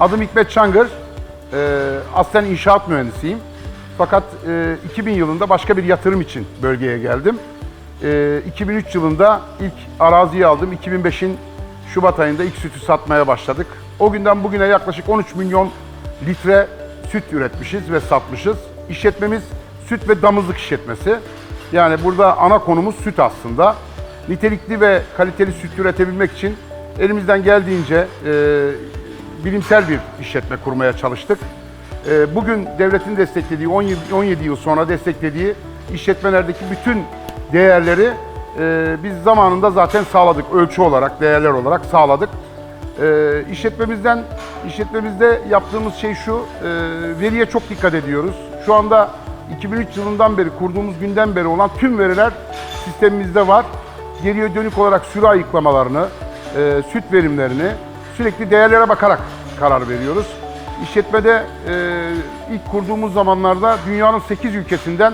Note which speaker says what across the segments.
Speaker 1: Adım Hikmet Çangır. Ee, aslen inşaat mühendisiyim. Fakat e, 2000 yılında başka bir yatırım için bölgeye geldim. Ee, 2003 yılında ilk araziyi aldım. 2005'in Şubat ayında ilk sütü satmaya başladık. O günden bugüne yaklaşık 13 milyon litre süt üretmişiz ve satmışız. İşletmemiz süt ve damızlık işletmesi. Yani burada ana konumuz süt aslında. Nitelikli ve kaliteli süt üretebilmek için elimizden geldiğince e, bilimsel bir işletme kurmaya çalıştık. E, bugün devletin desteklediği, 17, 17 yıl sonra desteklediği işletmelerdeki bütün değerleri e, biz zamanında zaten sağladık. Ölçü olarak, değerler olarak sağladık. E, işletmemizden, işletmemizde yaptığımız şey şu, e, veriye çok dikkat ediyoruz. Şu anda 2003 yılından beri, kurduğumuz günden beri olan tüm veriler sistemimizde var. Geriye dönük olarak sürü ayıklamalarını, e, süt verimlerini sürekli değerlere bakarak karar veriyoruz. İşletmede e, ilk kurduğumuz zamanlarda dünyanın 8 ülkesinden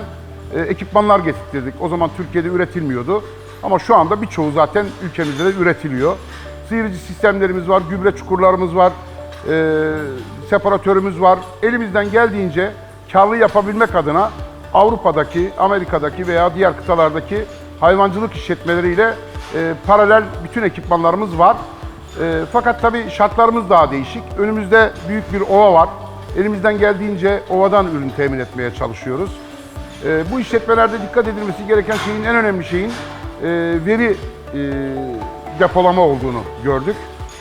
Speaker 1: e, ekipmanlar getirdik. O zaman Türkiye'de üretilmiyordu. Ama şu anda birçoğu zaten ülkemizde de üretiliyor. Sıyırıcı sistemlerimiz var, gübre çukurlarımız var, e, separatörümüz var. Elimizden geldiğince karlı yapabilmek adına Avrupa'daki, Amerika'daki veya diğer kıtalardaki hayvancılık işletmeleriyle e, paralel bütün ekipmanlarımız var. E, fakat tabii şartlarımız daha değişik. Önümüzde büyük bir ova var. Elimizden geldiğince ovadan ürün temin etmeye çalışıyoruz. E, bu işletmelerde dikkat edilmesi gereken şeyin en önemli şeyin e, veri e, depolama olduğunu gördük.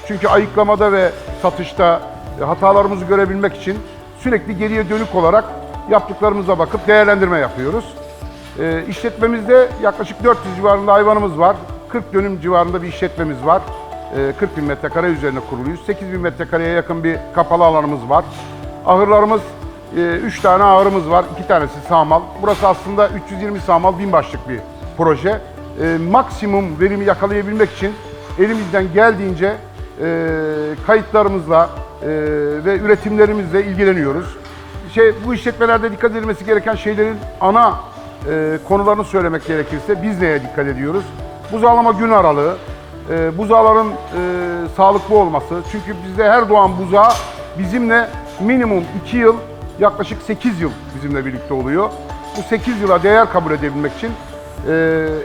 Speaker 1: Çünkü ayıklamada ve satışta e, hatalarımızı görebilmek için sürekli geriye dönük olarak yaptıklarımıza bakıp değerlendirme yapıyoruz. E, işletmemizde yaklaşık 400 civarında hayvanımız var. 40 dönüm civarında bir işletmemiz var. E, 40 bin metrekare üzerine kuruluyuz. 8 bin metrekareye yakın bir kapalı alanımız var. Ahırlarımız 3 tane ahırımız var. 2 tanesi sağmal. Burası aslında 320 sağmal bin başlık bir proje. E, maksimum verimi yakalayabilmek için elimizden geldiğince e, kayıtlarımızla e, ve üretimlerimizle ilgileniyoruz. Şey, bu işletmelerde dikkat edilmesi gereken şeylerin ana e, konularını söylemek gerekirse biz neye dikkat ediyoruz? Buzağlama gün aralığı, e, buzağların e, sağlıklı olması. Çünkü bizde her doğan buzağı bizimle minimum 2 yıl, yaklaşık 8 yıl bizimle birlikte oluyor. Bu 8 yıla değer kabul edebilmek için e,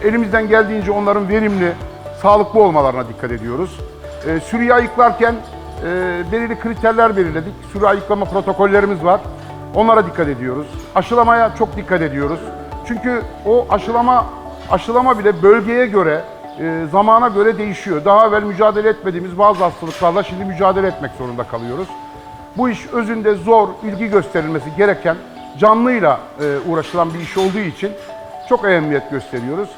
Speaker 1: elimizden geldiğince onların verimli, sağlıklı olmalarına dikkat ediyoruz. E, sürüyü ayıklarken e, belirli kriterler belirledik. Sürü ayıklama protokollerimiz var. Onlara dikkat ediyoruz. Aşılamaya çok dikkat ediyoruz. Çünkü o aşılama aşılama bile bölgeye göre, e, zamana göre değişiyor. Daha evvel mücadele etmediğimiz bazı hastalıklarla şimdi mücadele etmek zorunda kalıyoruz. Bu iş özünde zor, ilgi gösterilmesi gereken, canlıyla e, uğraşılan bir iş olduğu için çok ehemmiyet gösteriyoruz.